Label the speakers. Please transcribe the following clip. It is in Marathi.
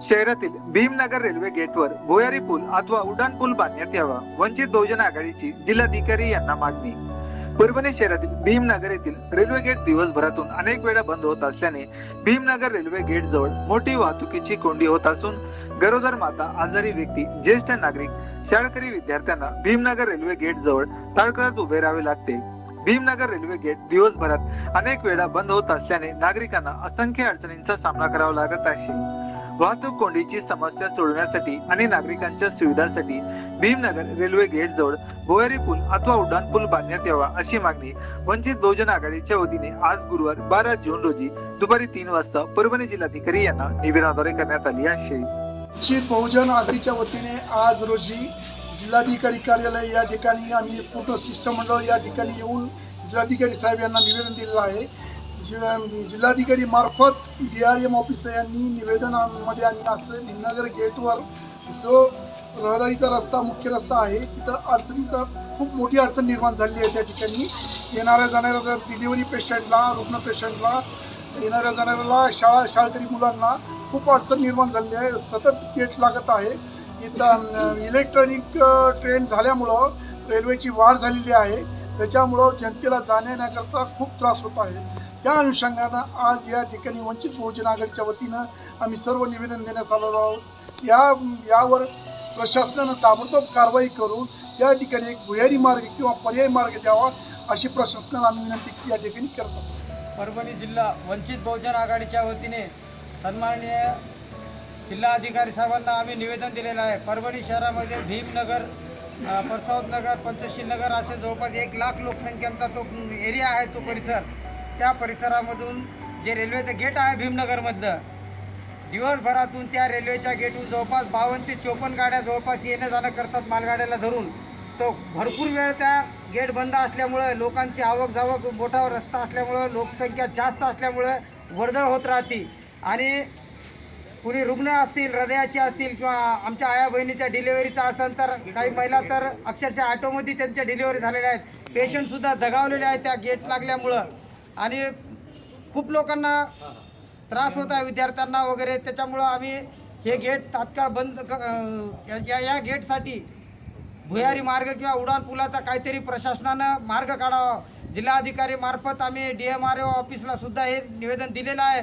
Speaker 1: शहरातील भीमनगर रेल्वे गेटवर भुयारी पूल अथवा उड्डाण पूल बांधण्यात यावा. वंचित बहुजन आघाडीची जिल्हाधिकारी यांना मागणी. परभणी शहरातील भीमनगर येथील रेल्वे गेट दिवसभरातून अनेक वेळा बंद होत असल्याने भीमनगर रेल्वे गेट जवळ मोठी वाहतुकीची कोंडी होत असून गरोदर माता आजारी व्यक्ती ज्येष्ठ नागरिक शाळकरी विद्यार्थ्यांना भीमनगर रेल्वे गेट जवळ ताळकळत उभे राहावे लागते. भीमनगर रेल्वे गेट दिवसभरात अनेक वेळा बंद होत असल्याने नागरिकांना असंख्य अडचणींचा सामना करावा लागत आहे. वाहतूक कोंडीची समस्या सोडवण्यासाठी आणि नागरिकांच्या सुविधासाठी भीमनगर रेल्वे गेट जवळ भुयारी पूल अथवा उड्डाण पूल बांधण्यात यावा अशी मागणी वंचित बहुजन आघाडीच्या वतीने आज गुरुवार बारा जून रोजी दुपारी तीन वाजता परभणी जिल्हाधिकारी यांना निवेदनाद्वारे करण्यात आली आहे.
Speaker 2: वंचित बहुजन आघाडीच्या वतीने आज रोजी जिल्हाधिकारी कार्यालय या ठिकाणी आणि फोटो शिष्टमंडळ या ठिकाणी येऊन जिल्हाधिकारी साहेब यांना निवेदन दिलेलं आहे. जि- जिल्हाधिकारी मार्फत डी आर एम ऑफिसर यांनी निवेदनामध्ये आणि असं नगर गेटवर जो रहदारीचा रस्ता मुख्य रस्ता आहे तिथं अडचणीचा खूप मोठी अडचण निर्माण झालेली आहे त्या ठिकाणी. येणाऱ्या जाणाऱ्या डिलिव्हरी पेशंटला रुग्ण पेशंटला येणाऱ्या जाणाऱ्याला शाळा शाळकरी मुलांना खूप अडचण निर्माण झालेली आहे. सतत गेट लागत आहे. इथं इलेक्ट्रॉनिक ट्रेन झाल्यामुळं रेल्वेची वाढ झालेली आहे. त्याच्यामुळं जनतेला जाण्याकरता खूप त्रास होत आहे. त्या अनुषंगानं आज या ठिकाणी वंचित बहुजन आघाडीच्या वतीनं आम्ही सर्व निवेदन देण्यास आलेलो आहोत. या यावर प्रशासनानं ताबडतोब कारवाई करून या ठिकाणी एक भुयारी मार्ग किंवा पर्यायी मार्ग द्यावा अशी प्रशासनाला आम्ही विनंती या ठिकाणी करतो
Speaker 3: परभणी जिल्हा वंचित बहुजन आघाडीच्या वतीने सन्माननीय जिल्हाधिकारी साहेबांना आम्ही निवेदन दिलेलं आहे. परभणी शहरामध्ये भीमनगर अ, नगर पंचशील नगर असे जवळपास एक लाख लोकसंख्यांचा तो एरिया आहे तो परिसर. त्या परिसरामधून जे रेल्वेचं गेट आहे भीमनगरमधलं दिवसभरातून त्या रेल्वेच्या गेटहून जवळपास बावन्न ते चोपन्न गाड्या जवळपास येणं जाणं करतात मालगाड्याला धरून. तो भरपूर वेळ त्या गेट बंद असल्यामुळं लोकांची आवक जावक मोठा रस्ता असल्यामुळं लोकसंख्या जास्त असल्यामुळं वर्दळ होत राहते. आणि कुणी रुग्ण असतील हृदयाचे असतील किंवा आमच्या आया बहिणीच्या डिलिव्हरीचा असेल तर काही महिला तर अक्षरशः ऑटोमध्ये त्यांच्या डिलिव्हरी झालेल्या आहेत. पेशंटसुद्धा दगावलेले आहेत त्या गेट लागल्यामुळं. आणि खूप लोकांना त्रास होत आहे विद्यार्थ्यांना वगैरे. त्याच्यामुळं आम्ही हे गेट तात्काळ बंद क या- या या गेटसाठी भुयारी मार्ग किंवा उडान पुलाचा काहीतरी प्रशासनानं मार्ग काढावा. जिल्हाधिकारी मार्फत आम्ही डी एम आर ओ ऑफिसला सुद्धा हे निवेदन दिलेलं आहे.